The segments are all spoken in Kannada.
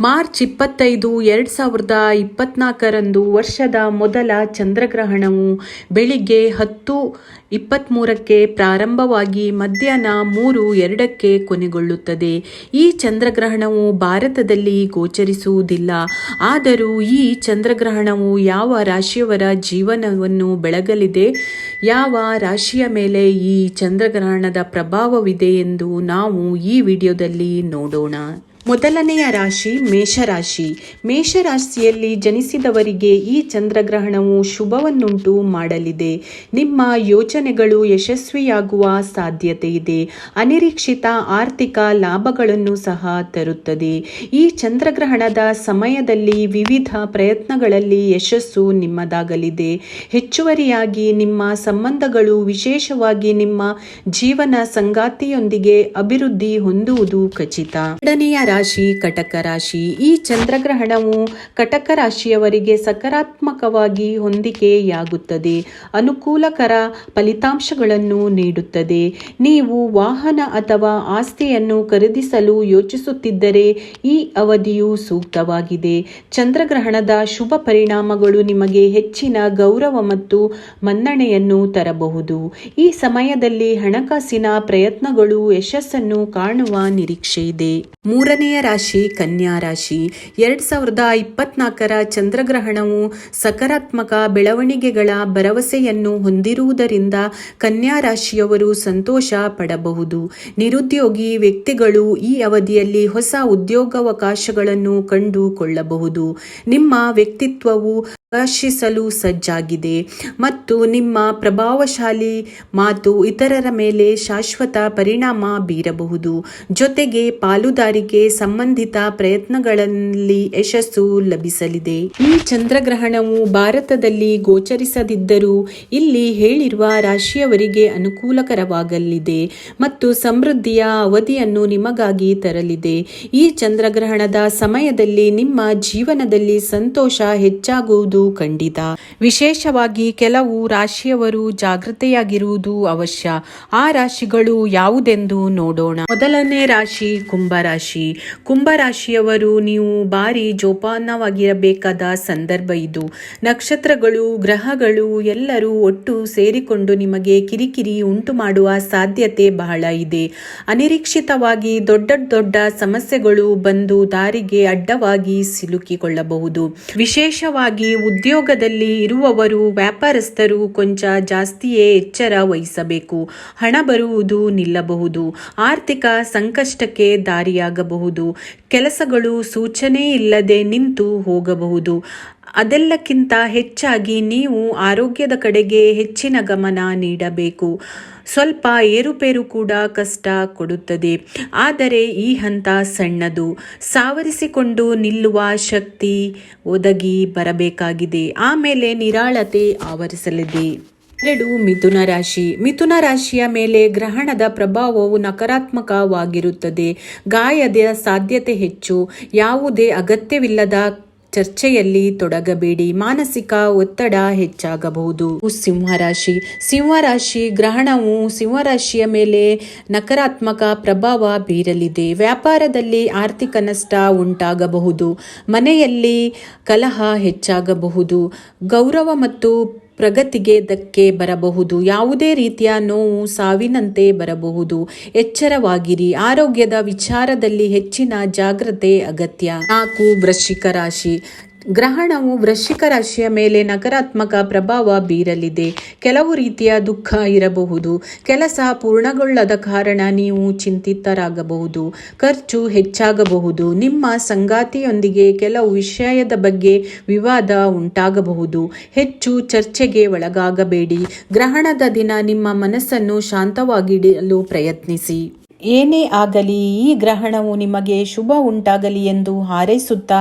ಮಾರ್ಚ್ ಇಪ್ಪತ್ತೈದು, ಎರಡು ಸಾವಿರದ ಇಪ್ಪತ್ನಾಲ್ಕರಂದು ವರ್ಷದ ಮೊದಲ ಚಂದ್ರಗ್ರಹಣವು ಬೆಳಿಗ್ಗೆ ಹತ್ತು ಇಪ್ಪತ್ತ್ಮೂರಕ್ಕೆ ಪ್ರಾರಂಭವಾಗಿ ಮಧ್ಯಾಹ್ನ ಮೂರು ಎರಡಕ್ಕೆ ಕೊನೆಗೊಳ್ಳುತ್ತದೆ. ಈ ಚಂದ್ರಗ್ರಹಣವು ಭಾರತದಲ್ಲಿ ಗೋಚರಿಸುವುದಿಲ್ಲ. ಆದರೂ ಈ ಚಂದ್ರಗ್ರಹಣವು ಯಾವ ರಾಶಿಯವರ ಜೀವನವನ್ನು ಬೆಳಗಲಿದೆ, ಯಾವ ರಾಶಿಯ ಮೇಲೆ ಈ ಚಂದ್ರಗ್ರಹಣದ ಪ್ರಭಾವವಿದೆ ಎಂದು ನಾವು ಈ ವಿಡಿಯೋದಲ್ಲಿ ನೋಡೋಣ. ಮೊದಲನೆಯ ರಾಶಿ ಮೇಷರಾಶಿ. ಮೇಷರಾಶಿಯಲ್ಲಿ ಜನಿಸಿದವರಿಗೆ ಈ ಚಂದ್ರಗ್ರಹಣವು ಶುಭವನ್ನುಂಟು ಮಾಡಲಿದೆ. ನಿಮ್ಮ ಯೋಜನೆಗಳು ಯಶಸ್ವಿಯಾಗುವ ಸಾಧ್ಯತೆ ಇದೆ. ಅನಿರೀಕ್ಷಿತ ಆರ್ಥಿಕ ಲಾಭಗಳನ್ನು ಸಹ ತರುತ್ತದೆ. ಈ ಚಂದ್ರಗ್ರಹಣದ ಸಮಯದಲ್ಲಿ ವಿವಿಧ ಪ್ರಯತ್ನಗಳಲ್ಲಿ ಯಶಸ್ಸು ನಿಮ್ಮದಾಗಲಿದೆ. ಹೆಚ್ಚುವರಿಯಾಗಿ ನಿಮ್ಮ ಸಂಬಂಧಗಳು, ವಿಶೇಷವಾಗಿ ನಿಮ್ಮ ಜೀವನ ಸಂಗಾತಿಯೊಂದಿಗೆ ಅಭಿವೃದ್ಧಿ ಹೊಂದುವುದು ಖಚಿತ. ಎರಡನೆಯ ರಾಶಿ, ಕಟಕ ರಾಶಿ. ಈ ಚಂದ್ರಗ್ರಹಣವು ಕಟಕ ರಾಶಿಯವರಿಗೆ ಸಕಾರಾತ್ಮಕವಾಗಿ ಹೊಂದಿಕೆಯಾಗುತ್ತದೆ. ಅನುಕೂಲಕರ ಫಲಿತಾಂಶಗಳನ್ನು ನೀಡುತ್ತದೆ. ನೀವು ವಾಹನ ಅಥವಾ ಆಸ್ತಿಯನ್ನು ಖರೀದಿಸಲು ಯೋಚಿಸುತ್ತಿದ್ದರೆ ಈ ಅವಧಿಯು ಸೂಕ್ತವಾಗಿದೆ. ಚಂದ್ರಗ್ರಹಣದ ಶುಭ ಪರಿಣಾಮಗಳು ನಿಮಗೆ ಹೆಚ್ಚಿನ ಗೌರವ ಮತ್ತು ಮನ್ನಣೆಯನ್ನು ತರಬಹುದು. ಈ ಸಮಯದಲ್ಲಿ ಹಣಕಾಸಿನ ಪ್ರಯತ್ನಗಳು ಯಶಸ್ಸನ್ನು ಕಾಣುವ ನಿರೀಕ್ಷೆ ಇದೆ ಮೂರನೆಯ ರಾಶಿ, ಕನ್ಯಾ ರಾಶಿ. ಎರಡ್ ಸಾವಿರದ ಇಪ್ಪತ್ನಾಲ್ಕರ ಚಂದ್ರಗ್ರಹಣವು ಸಕಾರಾತ್ಮಕ ಬೆಳವಣಿಗೆಗಳ ಭರವಸೆಯನ್ನು ಹೊಂದಿರುವುದರಿಂದ ಕನ್ಯಾ ರಾಶಿಯವರು ಸಂತೋಷ ಪಡಬಹುದು. ನಿರುದ್ಯೋಗಿ ವ್ಯಕ್ತಿಗಳು ಈ ಅವಧಿಯಲ್ಲಿ ಹೊಸ ಉದ್ಯೋಗಾವಕಾಶಗಳನ್ನು ಕಂಡುಕೊಳ್ಳಬಹುದು. ನಿಮ್ಮ ವ್ಯಕ್ತಿತ್ವವು ಪ್ರಕಾಶಿಸಲು ಸಜ್ಜಾಗಿದೆ. ಮತ್ತು ನಿಮ್ಮ ಪ್ರಭಾವಶಾಲಿ ಮಾತು ಇತರರ ಮೇಲೆ ಶಾಶ್ವತ ಪರಿಣಾಮ ಬೀರಬಹುದು. ಜೊತೆಗೆ ಪಾಲುದಾರಿಕೆ ಸಂಬಂಧಿತ ಪ್ರಯತ್ನಗಳಲ್ಲಿ ಯಶಸ್ಸು ಲಭಿಸಲಿದೆ. ಈ ಚಂದ್ರಗ್ರಹಣವು ಭಾರತದಲ್ಲಿ ಗೋಚರಿಸದಿದ್ದರೂ ಇಲ್ಲಿ ಹೇಳಿರುವ ರಾಶಿಯವರಿಗೆ ಅನುಕೂಲಕರವಾಗಲಿದೆ ಮತ್ತು ಸಮೃದ್ಧಿಯ ಅವಧಿಯನ್ನು ನಿಮಗಾಗಿ ತರಲಿದೆ. ಈ ಚಂದ್ರಗ್ರಹಣದ ಸಮಯದಲ್ಲಿ ನಿಮ್ಮ ಜೀವನದಲ್ಲಿ ಸಂತೋಷ ಹೆಚ್ಚಾಗುವುದು ಖಂಡಿತ. ವಿಶೇಷವಾಗಿ ಕೆಲವು ರಾಶಿಯವರು ಜಾಗೃತೆಯಾಗಿರುವುದು ಅವಶ್ಯ. ಆ ರಾಶಿಗಳು ಯಾವುದೆಂದು ನೋಡೋಣ. ಮೊದಲನೇ ರಾಶಿ ಕುಂಭರಾಶಿ ಕುಂಭರಾಶಿಯವರು ನೀವು ಭಾರಿ ಜೋಪಾನವಾಗಿರಬೇಕಾದ ಸಂದರ್ಭ ಇದು. ನಕ್ಷತ್ರಗಳು, ಗ್ರಹಗಳು ಎಲ್ಲರೂ ಒಟ್ಟು ಸೇರಿಕೊಂಡು ನಿಮಗೆ ಕಿರಿಕಿರಿ ಉಂಟು ಮಾಡುವ ಸಾಧ್ಯತೆ ಬಹಳ ಇದೆ. ಅನಿರೀಕ್ಷಿತವಾಗಿ ದೊಡ್ಡ ದೊಡ್ಡ ಸಮಸ್ಯೆಗಳು ಬಂದು ದಾರಿಗೆ ಅಡ್ಡವಾಗಿ ಸಿಲುಕಿಕೊಳ್ಳಬಹುದು. ವಿಶೇಷವಾಗಿ ಉದ್ಯೋಗದಲ್ಲಿ ಇರುವವರು ವ್ಯಾಪಾರಸ್ಥರು ಕೊಂಚ ಜಾಸ್ತಿಯೇ ಎಚ್ಚರ ವಹಿಸಬೇಕು. ಹಣ ಬರುವುದು ನಿಲ್ಲಬಹುದು. ಆರ್ಥಿಕ ಸಂಕಷ್ಟಕ್ಕೆ ದಾರಿಯಾಗಬಹುದು. ಕೆಲಸಗಳು ಸೂಚನೆ ಇಲ್ಲದೆ ನಿಂತು ಹೋಗಬಹುದು. ಅದೆಲ್ಲಕ್ಕಿಂತ ಹೆಚ್ಚಾಗಿ ನೀವು ಆರೋಗ್ಯದ ಕಡೆಗೆ ಹೆಚ್ಚಿನ ಗಮನ ನೀಡಬೇಕು. ಸ್ವಲ್ಪ ಏರುಪೇರು ಕೂಡ ಕಷ್ಟ ಕೊಡುತ್ತದೆ. ಆದರೆ ಈ ಹಂತ ಸಣ್ಣದು. ಸಾವರಿಸಿಕೊಂಡು ನಿಲ್ಲುವ ಶಕ್ತಿ ಒದಗಿ ಬರಬೇಕಾಗಿದೆ. ಆಮೇಲೆ ನಿರಾಳತೆ ಆವರಿಸಲಿದೆ. ಎರಡು, ಮಿಥುನ ರಾಶಿ. ಮಿಥುನ ರಾಶಿಯ ಮೇಲೆ ಗ್ರಹಣದ ಪ್ರಭಾವವು ನಕಾರಾತ್ಮಕವಾಗಿರುತ್ತದೆ. ಗಾಯದ ಸಾಧ್ಯತೆ ಹೆಚ್ಚು. ಯಾವುದೇ ಅಗತ್ಯವಿಲ್ಲದ ಚರ್ಚೆಯಲ್ಲಿ ತೊಡಗಬೇಡಿ. ಮಾನಸಿಕ ಒತ್ತಡ ಹೆಚ್ಚಾಗಬಹುದು. ಸಿಂಹರಾಶಿ. ಸಿಂಹರಾಶಿ ಗ್ರಹಣವು ಸಿಂಹರಾಶಿಯ ಮೇಲೆ ನಕಾರಾತ್ಮಕ ಪ್ರಭಾವ ಬೀರಲಿದೆ. ವ್ಯಾಪಾರದಲ್ಲಿ ಆರ್ಥಿಕ ನಷ್ಟ ಉಂಟಾಗಬಹುದು. ಮನೆಯಲ್ಲಿ ಕಲಹ ಹೆಚ್ಚಾಗಬಹುದು. ಗೌರವ ಮತ್ತು ಪ್ರಗತಿಗೆ ಧಕ್ಕೆ ಬರಬಹುದು. ಯಾವುದೇ ರೀತಿಯ ನೋವು ಸಾವಿನಂತೆ ಬರಬಹುದು. ಎಚ್ಚರವಾಗಿರಿ. ಆರೋಗ್ಯದ ವಿಚಾರದಲ್ಲಿ ಹೆಚ್ಚಿನ ಜಾಗ್ರತೆ ಅಗತ್ಯ. ನಾಲ್ಕು ವೃಶ್ಚಿಕ ರಾಶಿ. ಗ್ರಹಣವು ವೃಶ್ಚಿಕ ರಾಶಿಯ ಮೇಲೆ ನಕಾರಾತ್ಮಕ ಪ್ರಭಾವ ಬೀರಲಿದೆ. ಕೆಲವು ರೀತಿಯ ದುಃಖ ಇರಬಹುದು. ಕೆಲಸ ಪೂರ್ಣಗೊಳ್ಳದ ಕಾರಣ ನೀವು ಚಿಂತಿತರಾಗಬಹುದು. ಖರ್ಚು ಹೆಚ್ಚಾಗಬಹುದು. ನಿಮ್ಮ ಸಂಗಾತಿಯೊಂದಿಗೆ ಕೆಲವು ವಿಷಯದ ಬಗ್ಗೆ ವಿವಾದ ಉಂಟಾಗಬಹುದು. ಹೆಚ್ಚು ಚರ್ಚೆಗೆ ಒಳಗಾಗಬೇಡಿ. ಗ್ರಹಣದ ದಿನ ನಿಮ್ಮ ಮನಸ್ಸನ್ನು ಶಾಂತವಾಗಿಡಲು ಪ್ರಯತ್ನಿಸಿ. ಏನೇ ಆಗಲಿ ಈ ಗ್ರಹಣವು ನಿಮಗೆ ಶುಭ ಉಂಟಾಗಲಿ ಎಂದು ಹಾರೈಸುತ್ತಾ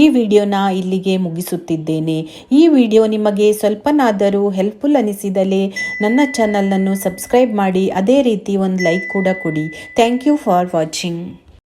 ಈ ವಿಡಿಯೋನ ಇಲ್ಲಿಗೆ ಮುಗಿಸುತ್ತಿದ್ದೇನೆ. ಈ ವಿಡಿಯೋ ನಿಮಗೆ ಸ್ವಲ್ಪನಾದರೂ ಹೆಲ್ಪ್ಫುಲ್ ಅನಿಸಿದಲ್ಲಿ ನನ್ನ ಚಾನಲನ್ನು ಸಬ್ಸ್ಕ್ರೈಬ್ ಮಾಡಿ, ಅದೇ ರೀತಿ ಒಂದು ಲೈಕ್ ಕೂಡ ಕೊಡಿ. Thank you for watching.